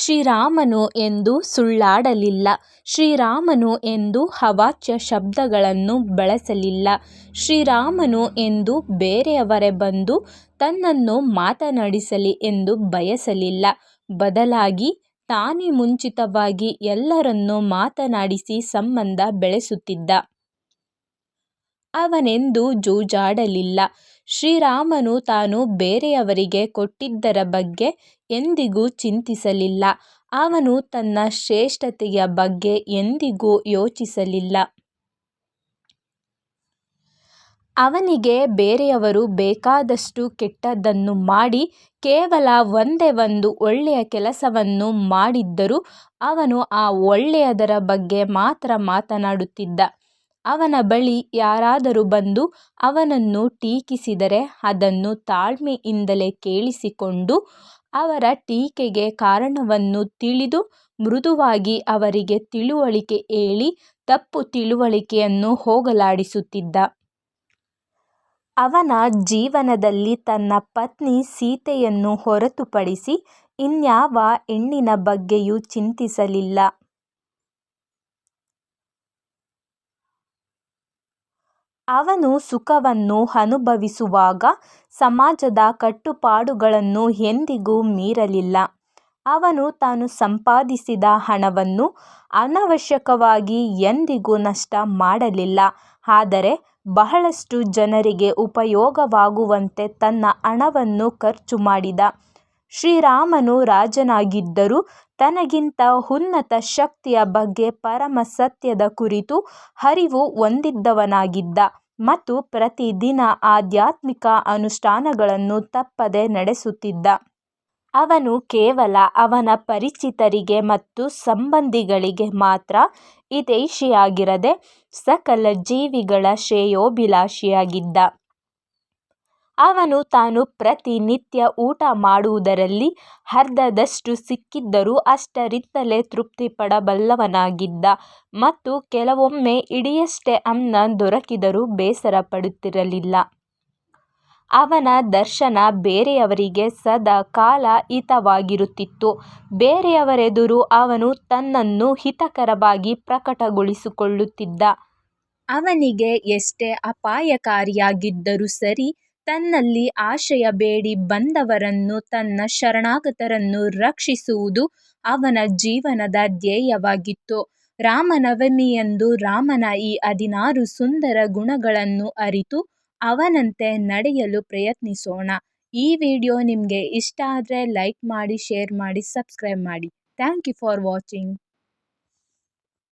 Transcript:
ಶ್ರೀರಾಮನು ಎಂದು ಸುಳ್ಳಾಡಲಿಲ್ಲ. ಶ್ರೀರಾಮನು ಎಂದು ಅವಾಚ್ಯ ಶಬ್ದಗಳನ್ನು ಬಳಸಲಿಲ್ಲ. ಶ್ರೀರಾಮನು ಎಂದು ಬೇರೆಯವರೇ ಬಂದು ತನ್ನನ್ನು ಮಾತನಾಡಿಸಲಿ ಎಂದು ಬಯಸಲಿಲ್ಲ. ಬದಲಾಗಿ ತಾನೇ ಮುಂಚಿತವಾಗಿ ಎಲ್ಲರನ್ನೂ ಮಾತನಾಡಿಸಿ ಸಂಬಂಧ ಬೆಳೆಸುತ್ತಿದ್ದ. ಅವನೆಂದೂ ಜೂಜಾಡಲಿಲ್ಲ. ಶ್ರೀರಾಮನು ತಾನು ಬೇರೆಯವರಿಗೆ ಕೊಟ್ಟಿದ್ದರ ಬಗ್ಗೆ ಎಂದಿಗೂ ಚಿಂತಿಸಲಿಲ್ಲ. ಅವನು ತನ್ನ ಶ್ರೇಷ್ಠತೆಯ ಬಗ್ಗೆ ಎಂದಿಗೂ ಯೋಚಿಸಲಿಲ್ಲ. ಅವನಿಗೆ ಬೇರೆಯವರು ಬೇಕಾದಷ್ಟು ಕೆಟ್ಟದ್ದನ್ನು ಮಾಡಿ, ಕೇವಲ ಒಂದೇ ಒಂದು ಒಳ್ಳೆಯ ಕೆಲಸವನ್ನು ಮಾಡಿದ್ದರೂ ಅವನು ಆ ಒಳ್ಳೆಯದರ ಬಗ್ಗೆ ಮಾತ್ರ ಮಾತನಾಡುತ್ತಿದ್ದ. ಅವನ ಬಳಿ ಯಾರಾದರೂ ಬಂದು ಅವನನ್ನು ಟೀಕಿಸಿದರೆ ಅದನ್ನು ತಾಳ್ಮೆಯಿಂದಲೇ ಕೇಳಿಸಿಕೊಂಡು ಅವರ ಟೀಕೆಗೆ ಕಾರಣವನ್ನು ತಿಳಿದು ಮೃದುವಾಗಿ ಅವರಿಗೆ ತಿಳುವಳಿಕೆ ಹೇಳಿ ತಪ್ಪು ತಿಳುವಳಿಕೆಯನ್ನು ಹೋಗಲಾಡಿಸುತ್ತಿದ್ದ. ಅವನ ಜೀವನದಲ್ಲಿ ತನ್ನ ಪತ್ನಿ ಸೀತೆಯನ್ನು ಹೊರತುಪಡಿಸಿ ಇನ್ಯಾವ ಹೆಣ್ಣಿನ ಬಗ್ಗೆಯೂ ಚಿಂತಿಸಲಿಲ್ಲ. ಅವನು ಸುಖವನ್ನು ಅನುಭವಿಸುವಾಗ ಸಮಾಜದ ಕಟ್ಟುಪಾಡುಗಳನ್ನು ಎಂದಿಗೂ ಮೀರಲಿಲ್ಲ. ಅವನು ತಾನು ಸಂಪಾದಿಸಿದ ಹಣವನ್ನು ಅನವಶ್ಯಕವಾಗಿ ಎಂದಿಗೂ ನಷ್ಟ ಮಾಡಲಿಲ್ಲ. ಆದರೆ ಬಹಳಷ್ಟು ಜನರಿಗೆ ಉಪಯೋಗವಾಗುವಂತೆ ತನ್ನ ಹಣವನ್ನು ಖರ್ಚು ಮಾಡಿದ ಶ್ರೀರಾಮನು ರಾಜನಾಗಿದ್ದರೂ ತನಗಿಂತ ಉನ್ನತ ಶಕ್ತಿಯ ಬಗ್ಗೆ ಪರಮ ಸತ್ಯದ ಕುರಿತು ಅರಿವು ಹೊಂದಿದ್ದವನಾಗಿದ್ದ ಮತ್ತು ಪ್ರತಿದಿನ ಆಧ್ಯಾತ್ಮಿಕ ಅನುಷ್ಠಾನಗಳನ್ನು ತಪ್ಪದೆ ನಡೆಸುತ್ತಿದ್ದ. ಅವನು ಕೇವಲ ಅವನ ಪರಿಚಿತರಿಗೆ ಮತ್ತು ಸಂಬಂಧಿಗಳಿಗೆ ಮಾತ್ರ ಹಿತೈಷಿಯಾಗಿರದೆ ಸಕಲ ಜೀವಿಗಳ ಶ್ರೇಯೋಭಿಲಾಷಿಯಾಗಿದ್ದ. ಅವನು ತಾನು ಪ್ರತಿನಿತ್ಯ ಊಟ ಮಾಡುವುದರಲ್ಲಿ ಅರ್ಧದಷ್ಟು ಸಿಕ್ಕಿದ್ದರೂ ಅಷ್ಟರಿಂದಲೇ ತೃಪ್ತಿಪಡಬಲ್ಲವನಾಗಿದ್ದ. ಮತ್ತು ಕೆಲವೊಮ್ಮೆ ಇಡಿಯಷ್ಟೇ ಅನ್ನ ದೊರಕಿದರೂ ಬೇಸರಪಡುತ್ತಿರಲಿಲ್ಲ ಅವನ ದರ್ಶನ ಬೇರೆಯವರಿಗೆ ಸದಾ ಕಾಲ ಹಿತವಾಗಿರುತ್ತಿತ್ತು. ಬೇರೆಯವರೆದುರು ಅವನು ತನ್ನನ್ನು ಹಿತಕರವಾಗಿ ಪ್ರಕಟಗೊಳಿಸಿಕೊಳ್ಳುತ್ತಿದ್ದ. ಅವನಿಗೆ ಎಷ್ಟೇ ಅಪಾಯಕಾರಿಯಾಗಿದ್ದರೂ ಸರಿ ತನ್ನಲ್ಲಿ ಆಶ್ರಯ ಬೇಡಿ ಬಂದವರನ್ನು ತನ್ನ ಶರಣಾಗತರನ್ನು ರಕ್ಷಿಸುವುದು ಅವನ ಜೀವನದ ಧ್ಯೇಯವಾಗಿತ್ತು. ರಾಮನವಮಿಯಂದು ರಾಮನ ಈ ಹದಿನಾರು ಸುಂದರ ಗುಣಗಳನ್ನು ಅರಿತು ಅವನಂತೆ ನಡೆಯಲು ಪ್ರಯತ್ನಿಸೋಣ. ಈ ವಿಡಿಯೋ ನಿಮಗೆ ಇಷ್ಟ ಆದರೆ ಲೈಕ್ ಮಾಡಿ, ಶೇರ್ ಮಾಡಿ, ಸಬ್ಸ್ಕ್ರೈಬ್ ಮಾಡಿ. Thank you for watching.